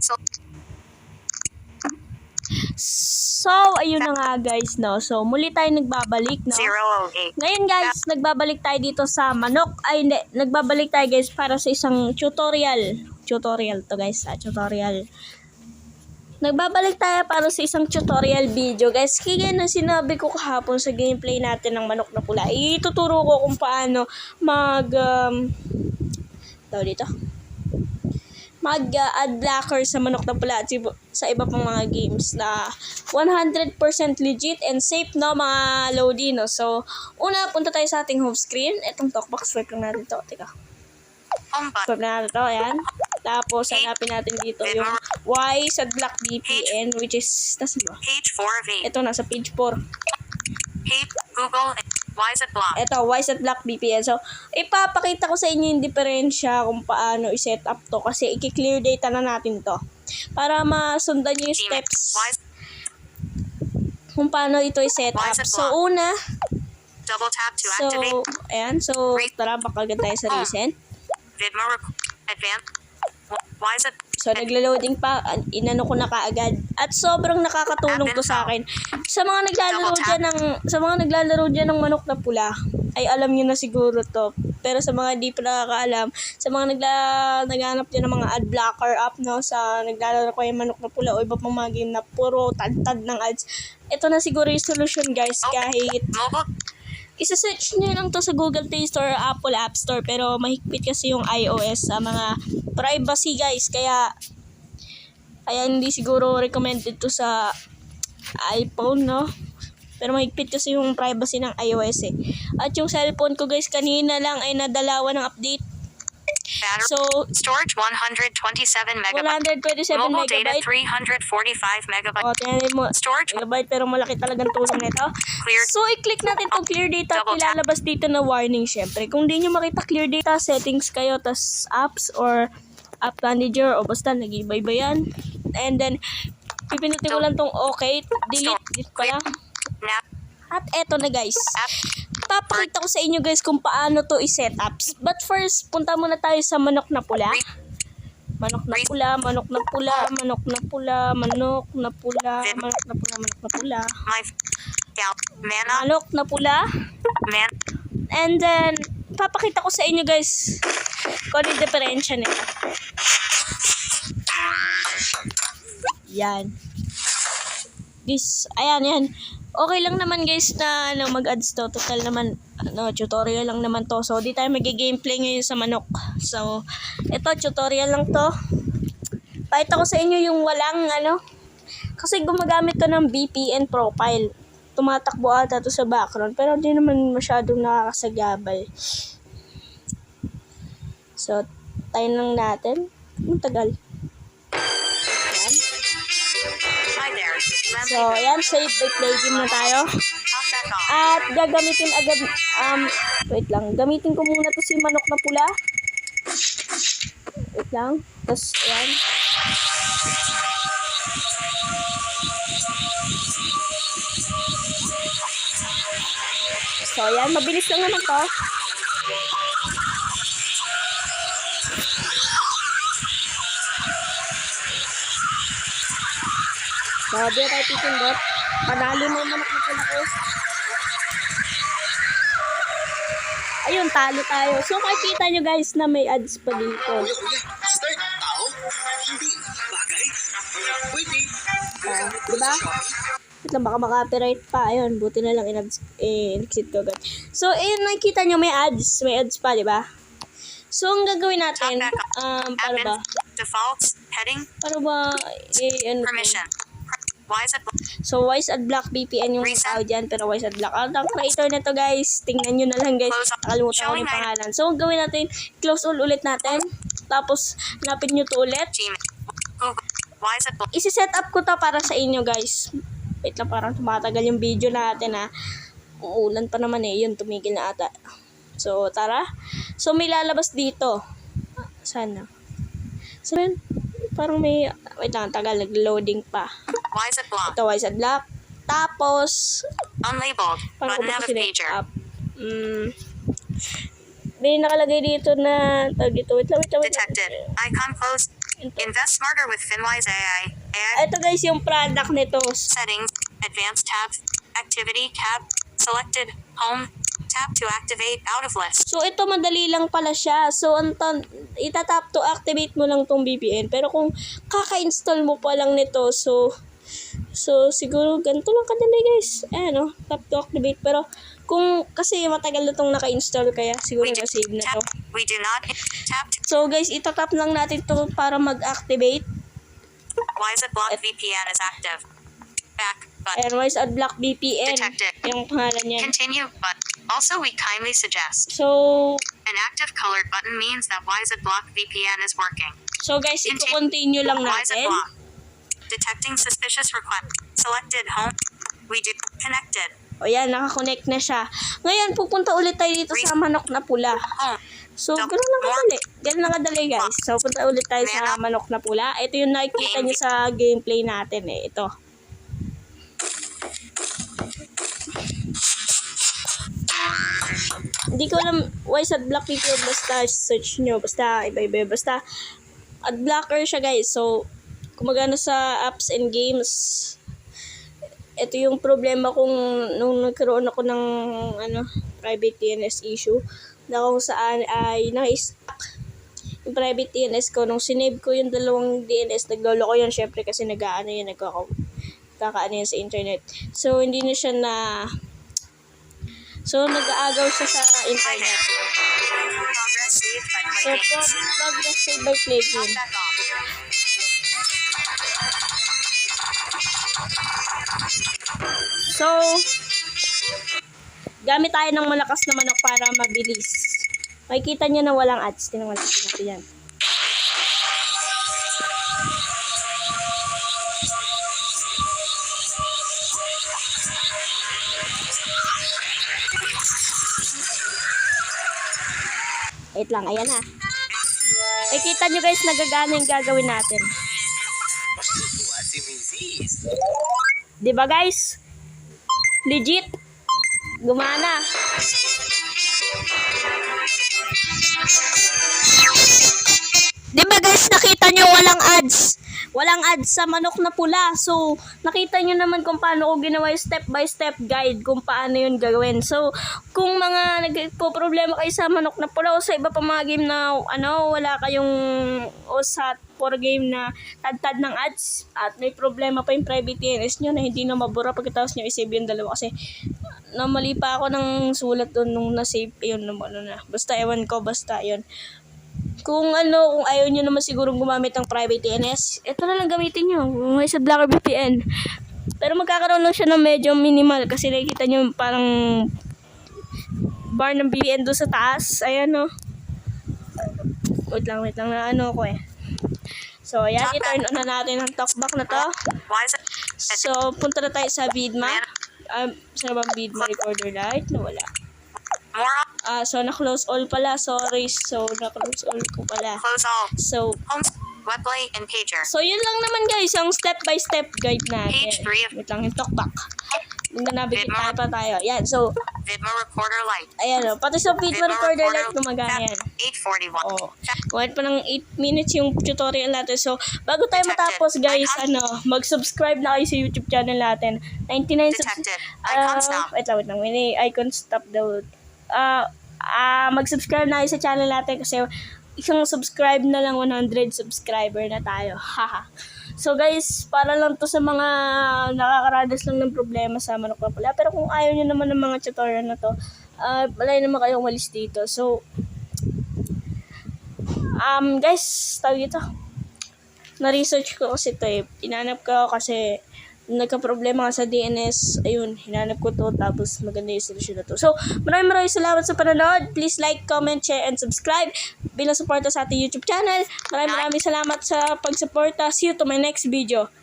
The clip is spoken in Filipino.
So, So, ayun na nga guys, no. So, muli tayo nagbabalik, no. 008. Ngayon guys, nagbabalik tayo dito sa manok. Ay, hindi. Nagbabalik tayo guys para sa isang tutorial. Tutorial to guys, ah, tutorial. Nagbabalik tayo para sa isang tutorial video guys. Kaya na sinabi ko kahapon sa gameplay natin ng manok na pula. Ituturo ko kung paano mag... Um, tawag dito? Mag-add blocker sa manok na pula at sa iba pang mga games na 100% legit and safe no mga loading no. So, una punta tayo sa ating home screen. Itong talkbox swipe lang natin to. Teka. Swipe na natin to. Ayan. Tapos, hanapin natin dito yung Y sa Black VPN which is, nasa ba? Page 4 of 8. Ito, nasa page 4. Page Google. Why is it blocked? Ito, Y at Black VPN. So, ipapakita ko sa inyo yung diferensya kung paano i-set up to kasi i-clear data na natin to. Para masundan nyo yung steps kung paano ito i-set up. So, una, double tap to so, activate? ayan. So, tara, bakagan tayo sa recent. Vidmo advanced. Why is it? So, naglo-loading pa. An- Inano ko na kaagad. At sobrang nakakatulong to sa akin. Sa mga naglalaro dyan ng, sa mga naglalaro dyan ng manok na pula, ay alam nyo na siguro to. Pero sa mga di pa nakakaalam, sa mga nagla, naghanap dyan ng mga ad blocker app, no, sa naglalaro ko yung manok na pula o iba pang mga game na puro tad-tad ng ads, ito na siguro yung solution guys kahit. Isa-search nyo lang to sa Google Play Store or Apple App Store pero mahigpit kasi yung iOS sa mga privacy guys. Kaya kaya hindi siguro recommended to sa iPhone no? Pero mahigpit kasi yung privacy ng iOS eh. At yung cellphone ko guys kanina lang ay nadalawa ng update Battery. so Storage 127 megabytes. 127 Mobile data megabyte 345 megabytes. o tingnan mo Storage megabyte pero malaki talagang tulong nito clear. So, i-click natin tong clear data at ilalabas dito na warning syempre. Kung di nyo makita clear data, settings kayo, tas apps or app manager o basta nag-iba-iba yan. And then, pipinutin ko lang tong okay, delete, delete pala. At eto na guys. App. Papakita ko sa inyo guys kung paano to i-set up. But first, punta muna tayo sa manok na pula. Manok na pula, manok na pula, manok na pula, manok na pula, manok na pula, manok na pula. Mana. Manok na pula. And then, papakita ko sa inyo guys kung ano yung diferensya nito. Yan. Guys, ayan, yan. Okay lang naman guys na ano, mag-ads to. Total naman, ano, tutorial lang naman to. So, di tayo mag-gameplay ngayon sa manok. So, ito, tutorial lang to. Pakita ko sa inyo yung walang, ano, kasi gumagamit to ng VPN profile. Tumatakbo ata to sa background. Pero di naman masyadong nakakasagabal. So, tayo lang natin. Ang tagal. So, ayan. Save the play game na tayo. At gagamitin agad, um, wait lang. Gamitin ko muna to si manok na pula. Wait lang. Tapos, ayan. So, ayan. Mabilis lang naman to. Di tayo titindot. Panalo mo manok na pula ko. Ayun, talo tayo. So, makikita nyo guys na may ads pa dito. Start tao, hindi bagay. Pwede. Ah, diba? Wait lang, baka maka-copyright pa. Ayun, buti na lang in-ads, eh, exit ko agad. So, ayun, nakikita nyo may ads. May ads pa, di ba? So, ang gagawin natin, um, para ba? Defaults. Heading. Para ba, eh, ano? Permission. Why is it? So, Wise at Black VPN yung Reset. tao dyan, pero Wise at Black. Ang creator na to guys, tingnan nyo na lang guys. Nakalimutan ko yung pangalan. So, ang gawin natin, close all ulit natin. Tapos, hanapin nyo to ulit. Bl- isi-set up ko to para sa inyo guys. Wait lang, parang tumatagal yung video natin ha. Uulan pa naman eh, yun, tumigil na ata. So, tara. So, may lalabas dito. Sana. So, yun, parang may, wait lang, tagal, nag-loading pa. Why is it blocked? Ito, wise lock. Tapos, Unlabeled. ba have a pager. Mm, may nakalagay dito na, tawag dito, wait lang, wait lang, wait. Detected. Icon closed. Invest smarter with FinWise AI. AI Ito guys, yung product nito. settings, advanced tabs, activity tab, selected, home, tap to activate out of list. So, ito madali lang pala siya. So, ang tan- itatap to activate mo lang tong VPN. Pero kung kaka-install mo pa lang nito, so, so, siguro ganito lang kadali guys. Ayan o, tap to activate. Pero, kung, kasi matagal na tong naka-install, kaya siguro We do, na-save na to. we do not tap So, guys, itatap lang natin to para mag-activate. Wise block VPN is active. Back button. Ayan, wise unblock VPN. Detected. Yung pangalan niyan. Continue but also we kindly suggest So, an active colored button means that Wise block VPN is working. so guys, Conti- ito-continue lang natin. block. Detecting suspicious request. Selected home. We do connected. O yan, nakakonect na siya. Ngayon, pupunta ulit tayo dito sa manok na pula. So, gano'n lang kadali. Gano'n lang kadali, guys. So, punta ulit tayo sa manok na pula. Ito yung nakikita niyo sa gameplay natin eh. Ito. Hindi ko alam why sa Black People basta search nyo. Basta iba-iba. Basta ad blocker siya guys. So, kumagana sa apps and games. Ito yung problema kung nung nagkaroon ako ng ano, private DNS issue na kung saan ay na-stuck yung private DNS ko. Nung sinave ko yung dalawang DNS, naglolo ko yun syempre kasi nag-ano yun, nagkaka kakaano yun sa internet. So, hindi na siya na So, nag-aagaw siya sa internet. So, progress saved by play So, gamit tayo ng malakas na manok para mabilis. Makikita niyo na walang ads. Tingnan natin natin yan. Wait lang, ayan na. Makikita niyo guys, nagagana yung gagawin natin. What's in Mrs. Di ba guys? Legit. Gumana. Di ba guys, nakita nyo walang ads? Walang ads sa manok na pula. So, nakita nyo naman kung paano ko ginawa yung step by step guide kung paano yun gagawin. So, kung mga nagpo-problema kayo sa manok na pula o sa iba pa mga game na ano, wala kayong o sa for game na tad-tad ng ads at may problema pa yung private DNS nyo na hindi na mabura pagkatapos nyo isave yung dalawa kasi namali pa ako ng sulat doon nung na-save yun ano na. Basta ewan ko, basta yun. Kung ano, kung ayaw nyo naman siguro gumamit ng private DNS, ito na lang gamitin nyo. May sa Blacker VPN. Pero magkakaroon lang siya ng medyo minimal kasi nakikita nyo parang bar ng VPN doon sa taas. Ayan o. Wait lang, wait lang na ano ko eh. So, ayan, i-turn on na natin ang talkback na to. So, punta na tayo sa Vidma. Um, saan bang Vidma recorder light? Nawala. more. Ah, so na-close all pala. Sorry. So, na-close all ko pala. Close all. So, Home. Webplay and pager. so yun lang naman guys, ang step-by-step guide natin. Page three of- Wait lang, yung talkback. Hindi na nabigit tayo pa tayo. Yan, so, Vidmo recorder light. ayan o. Pati sa Vidma recorder light gumagana yan. 841. Oo. Wait pa ng 8 minutes yung tutorial natin. So, bago tayo matapos guys, ano, mag-subscribe na kayo sa YouTube channel natin. 99 subs... Detected. Ah, Icon stop. wait lang, wait lang. May icon stop daw. Ah, ah, mag-subscribe na sa channel natin kasi isang subscribe na lang 100 subscriber na tayo. Haha. so guys, para lang to sa mga nakakaradas lang ng problema sa manok na pula. Pero kung ayaw nyo naman ng mga tutorial na to, ah, malay naman kayong walis dito. So, um, guys, tawag ito. Na-research ko kasi ito eh. Inanap ko kasi nagka-problema nga sa DNS. Ayun, hinanap ko to tapos maganda yung solusyon na to. So, maraming maraming salamat sa panonood. Please like, comment, share, and subscribe bilang suporta sa ating YouTube channel. Maraming maraming salamat sa pagsuporta. See you to my next video.